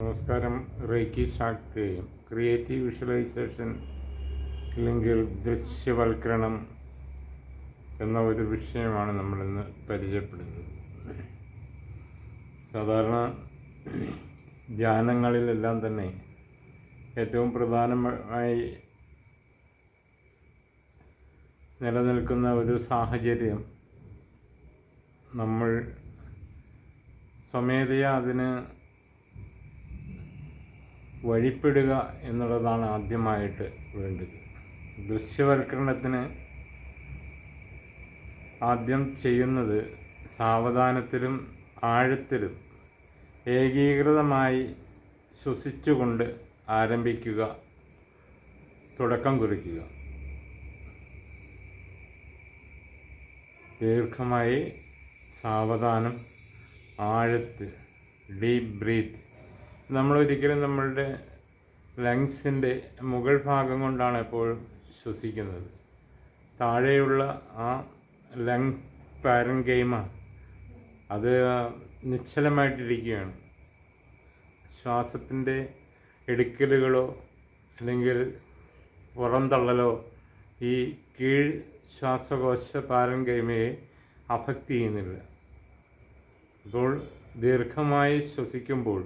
നമസ്കാരം. Reiki ശാക്തിയും creative visualisation അല്ലെങ്കിൽ ദൃശ്യവൽക്കരണം എന്ന ഒരു വിഷയമാണ് നമ്മളിന്ന് പരിചയപ്പെടുന്നത്. സാധാരണ ധ്യാനങ്ങളിലെല്ലാം തന്നെ ഏറ്റവും പ്രധാനമായി നിലനിൽക്കുന്ന ഒരു സാഹചര്യം നമ്മൾ സ്വമേധയാ അതിന് വഴിപ്പെടുക എന്നുള്ളതാണ് ആദ്യമായിട്ട് വേണ്ടത്. ദൃശ്യവൽക്കരണത്തിന് ആദ്യം ചെയ്യുന്നത് സാവധാനത്തിലും ആഴത്തിലും ഏകീകൃതമായി ശ്വസിച്ചുകൊണ്ട് ആരംഭിക്കുക തുടക്കം കുറിക്കുക. ദീർഘമായി സാവധാനം ആഴത്തിൽ ഡീപ് ബ്രീത്ത് നമ്മൾ ഒരിക്കലും നമ്മളുടെ ലങ്സിന്റെ മുകൾ ഭാഗം കൊണ്ടാണ് എപ്പോഴും ശ്വസിക്കുന്നത്. താഴെയുള്ള ആ ലങ് പാരൻകൈമ അത് നിശ്ചലമായിട്ടിരിക്കുകയാണ്. ശ്വാസത്തിന്റെ എടുക്കലുകളോ അല്ലെങ്കിൽ പുറന്തള്ളലോ ഈ കീഴ് ശ്വാസകോശ പാരൻകൈമയെ അഫക്റ്റ് ചെയ്യുന്നില്ല. അപ്പോൾ ദീർഘമായി ശ്വസിക്കുമ്പോൾ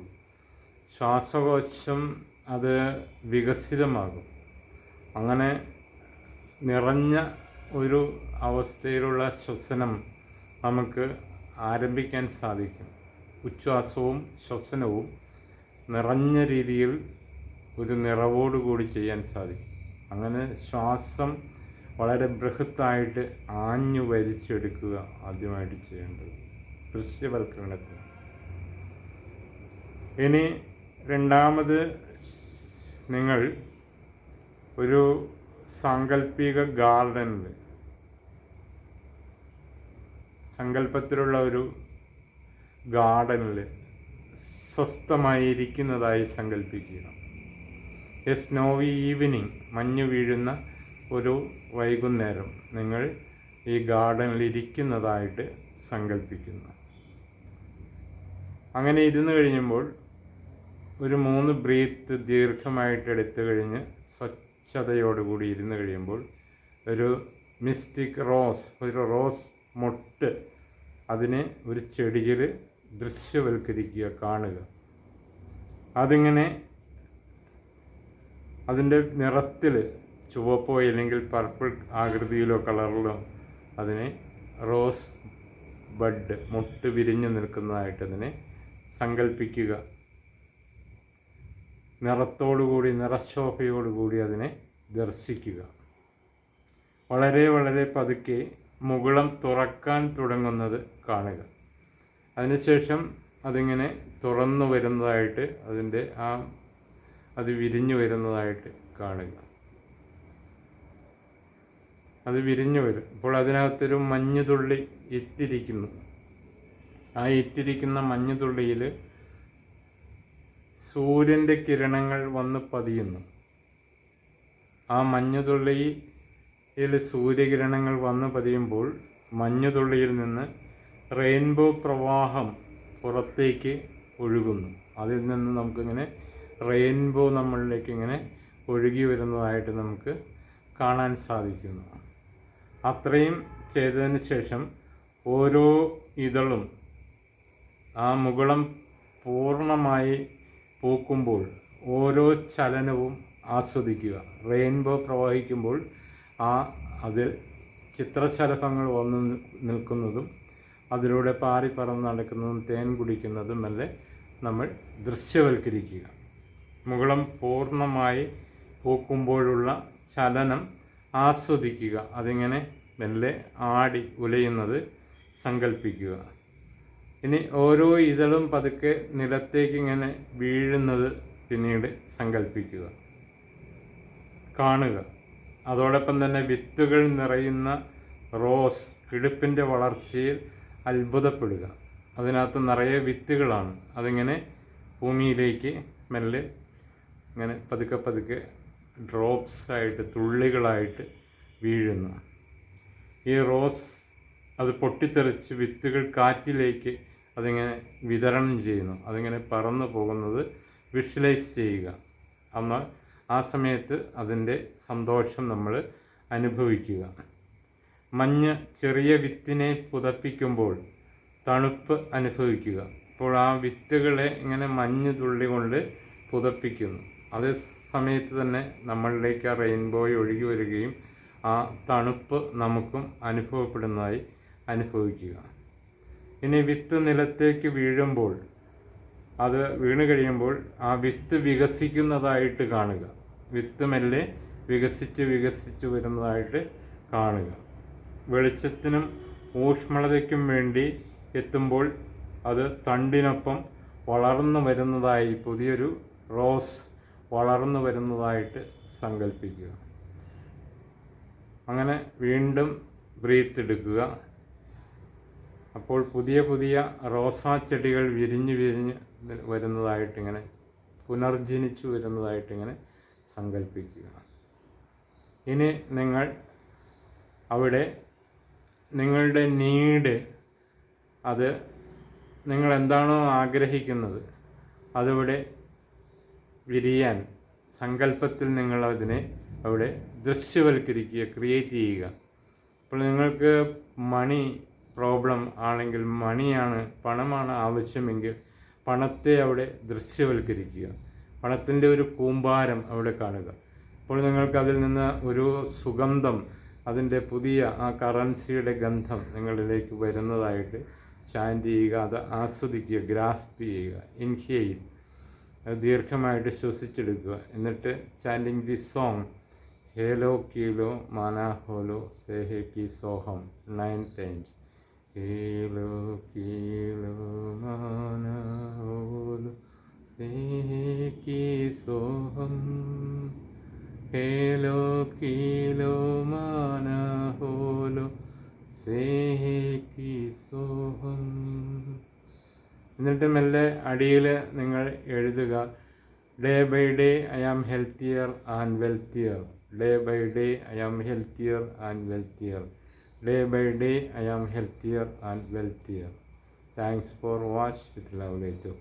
ശ്വാസകോശം അത് വികസിതമാകും. അങ്ങനെ നിറഞ്ഞ ഒരു അവസ്ഥയിലുള്ള ശ്വസനം നമുക്ക് ആരംഭിക്കാൻ സാധിക്കും. ഉച്ഛ്വാസവും ശ്വസനവും നിറഞ്ഞ രീതിയിൽ ഒരു നിറവോടുകൂടി ചെയ്യാൻ സാധിക്കും. അങ്ങനെ ശ്വാസം വളരെ ബൃഹത്തായിട്ട് ആഞ്ഞു വലിച്ചെടുക്കുക ആദ്യമായിട്ട് ചെയ്യേണ്ടത്. ദൃശ്യവൽക്കരണത്തിന്. ഇനി രണ്ടാമത് നിങ്ങൾ ഒരു സാങ്കല്പിക ഗാർഡനിൽ സങ്കല്പത്തിലുള്ള ഒരു ഗാർഡനിൽ സ്വസ്ഥമായിരിക്കുന്നതായി സങ്കല്പിക്കുക എ സ്നോവി ഈവനിങ് മഞ്ഞ് വീഴുന്ന ഒരു വൈകുന്നേരം നിങ്ങൾ ഈ ഗാർഡനിൽ ഇരിക്കുന്നതായിട്ട് സങ്കല്പിക്കുന്നു അങ്ങനെ ഇരുന്ന് കഴിയുമ്പോൾ ഒരു മൂന്ന് ബ്രീത്ത് ദീർഘമായിട്ട് എടുത്തു കഴിഞ്ഞ് സ്വച്ഛതയോടുകൂടി ഇരുന്ന് കഴിയുമ്പോൾ ഒരു മിസ്റ്റിക് റോസ് ഒരു റോസ് മൊട്ട് അതിനെ ഒരു ചെടിയിൽ ദൃശ്യവൽക്കരിക്കുക കാണുക. അതിങ്ങനെ അതിന്റെ നിറത്തിൽ ചുവപ്പോ അല്ലെങ്കിൽ പർപ്പിൾ ആകൃതിയിലോ കളറിലോ അതിനെ റോസ് ബഡ് മുട്ട് വിരിഞ്ഞു നിൽക്കുന്നതായിട്ട് അതിനെ സങ്കല്പിക്കുക നിറത്തോടുകൂടി നിറശോഭയോടുകൂടി അതിനെ ദർശിക്കുക. വളരെ വളരെ പതുക്കെ മുകുളം തുറക്കാൻ തുടങ്ങുന്നത് കാണുക. അതിനുശേഷം അതിങ്ങനെ തുറന്നു വരുന്നതായിട്ട് അതിന്റെ ആ അത് വിരിഞ്ഞു വരുന്നതായിട്ട് കാണുക. അത് വിരിഞ്ഞു വരും. അപ്പോൾ അതിനകത്തൊരു മഞ്ഞുതുള്ളി ഇത്തിരിക്കുന്നു. ആ ഇത്തിരിക്കുന്ന മഞ്ഞുതുള്ളിയിൽ സൂര്യന്റെ കിരണങ്ങൾ വന്ന് പതിയുന്നു. ആ മഞ്ഞുതുള്ളിയിൽ സൂര്യകിരണങ്ങൾ വന്ന് പതിയുമ്പോൾ മഞ്ഞുതുള്ളിയിൽ നിന്ന് റെയിൻബോ പ്രവാഹം പുറത്തേക്ക് ഒഴുകുന്നു. അതിൽ നിന്ന് നമുക്കിങ്ങനെ റെയിൻബോ നമ്മളിലേക്ക് ഇങ്ങനെ ഒഴുകി വരുന്നതായിട്ട് നമുക്ക് കാണാൻ സാധിക്കുന്നു. അത്രയും ചെയ്തതിന് ശേഷം ഓരോ ഇതളും ആ മുകളം പൂർണമായി പൂക്കുമ്പോൾ ഓരോ ചലനവും ആസ്വദിക്കുക. റെയിൻബോ പ്രവഹിക്കുമ്പോൾ ആ അതിൽ ചിത്രശലഭങ്ങൾ വന്ന് നിൽക്കുന്നതും അതിലൂടെ പാറി പറന്ന് നടക്കുന്നതും തേൻ കുടിക്കുന്നതും അല്ലെ നമ്മൾ ദൃശ്യവൽക്കരിക്കുക. മുകളം പൂർണമായി പൂക്കുമ്പോഴുള്ള ചലനം ആസ്വദിക്കുക. അതിങ്ങനെ മെല്ലെ ആടി ഉലയുന്നത് സങ്കല്പിക്കുക ഇനി ഓരോ ഇതളും പതുക്കെ നിലത്തേക്ക് ഇങ്ങനെ വീഴുന്നത് പിന്നീട് സങ്കല്പിക്കുക കാണുക. അതോടൊപ്പം തന്നെ വിത്തുകൾ നിറയുന്ന റോസ് കിടുപ്പിന്റെ വളർച്ചയിൽ അത്ഭുതപ്പെടുക. അതിനകത്ത് നിറയെ വിത്തുകളാണ്. അതിങ്ങനെ ഭൂമിയിലേക്ക് മെല്ലെ ഇങ്ങനെ പതുക്കെ പതുക്കെ ഡ്രോപ്സ് ആയിട്ട് തുള്ളികളായിട്ട് വീഴുന്നു. ഈ റോസ് അത് പൊട്ടിത്തെറിച്ച് വിത്തുകൾ കാറ്റിലേക്ക് അതിങ്ങനെ വിതരണം ചെയ്യുന്നു. അതിങ്ങനെ പറന്നു പോകുന്നത് വിഷ്വലൈസ് ചെയ്യുക. എന്നാൽ ആ സമയത്ത് അതിന്റെ സന്തോഷം നമ്മൾ അനുഭവിക്കുക. മഞ്ഞ് ചെറിയ വിത്തിനെ പുതപ്പിക്കുമ്പോൾ തണുപ്പ് അനുഭവിക്കുക. അപ്പോൾ ആ വിത്തുകളെ ഇങ്ങനെ മഞ്ഞ് തുള്ളി കൊണ്ട് പുതപ്പിക്കുന്നു. അതേ സമയത്ത് തന്നെ നമ്മളിലേക്ക് ആ റെയിൻബോയ് ഒഴുകി വരികയും ആ തണുപ്പ് നമുക്കും അനുഭവപ്പെടുന്നതായി അനുഭവിക്കുക. ഇനി വിത്ത് നിലത്തേക്ക് വീഴുമ്പോൾ അത് വീണ് കഴിയുമ്പോൾ ആ വിത്ത് വികസിക്കുന്നതായിട്ട് കാണുക. വിത്ത് മെല്ലെ വികസിച്ച് വികസിച്ച് വരുന്നതായിട്ട് കാണുക. വെളിച്ചത്തിനും ഊഷ്മളതയ്ക്കും വേണ്ടി എത്തുമ്പോൾ അത് തണ്ടിനൊപ്പം വളർന്നു വരുന്നതായി പുതിയൊരു റോസ് വളർന്നു വരുന്നതായിട്ട് സങ്കല്പിക്കുക അങ്ങനെ വീണ്ടും ബ്രീത്ത് എടുക്കുക. അപ്പോൾ പുതിയ പുതിയ റോസാ ചെടികൾ വിരിഞ്ഞ് വിരിഞ്ഞ് വരുന്നതായിട്ടിങ്ങനെ പുനർജനിച്ചു വരുന്നതായിട്ടിങ്ങനെ സങ്കല്പിക്കുക ഇനി നിങ്ങൾ അവിടെ നിങ്ങളുടെ നീഡ് അത് നിങ്ങൾ എന്താണോ ആഗ്രഹിക്കുന്നത് അതിവിടെ വിരിയാൻ സങ്കല്പത്തിൽ നിങ്ങൾ അതിനെ അവിടെ ദൃശ്യവൽക്കരിക്കുക ക്രിയേറ്റ് ചെയ്യുക. അപ്പോൾ നിങ്ങൾക്ക് മണി പ്രോബ്ലം ആണെങ്കിൽ മണിയാണ് പണമാണ് ആവശ്യമെങ്കിൽ പണത്തെ അവിടെ ദൃശ്യവൽക്കരിക്കുക. പണത്തിന്റെ ഒരു കൂമ്പാരം അവിടെ കാണുക. അപ്പോൾ നിങ്ങൾക്ക് അതിൽ നിന്ന് ഒരു സുഗന്ധം അതിന്റെ പുതിയ ആ കറൻസിയുടെ ഗന്ധം നിങ്ങളിലേക്ക് വരുന്നതായിട്ട് ചാന്റ് ചെയ്യുക അത് ആസ്വദിക്കുക ഗ്രാസ്പ് ചെയ്യുക ഇൻഹെയിൽ ദീർഘമായിട്ട് ശ്വസിച്ചെടുക്കുക. എന്നിട്ട് ചാന്റിങ് ദി സോങ് ഹേലോ കീലോ മാനാഹോലോ സേഹേ കി സോഹം നയൻ ടൈംസ് എന്നിട്ട് മെല്ലെ അടിയിൽ നിങ്ങൾ എഴുതുക day by day I am healthier and wealthier day by day I am healthier and wealthier Day by day, I am healthier and wealthier. Thanks for watch with love, Rachel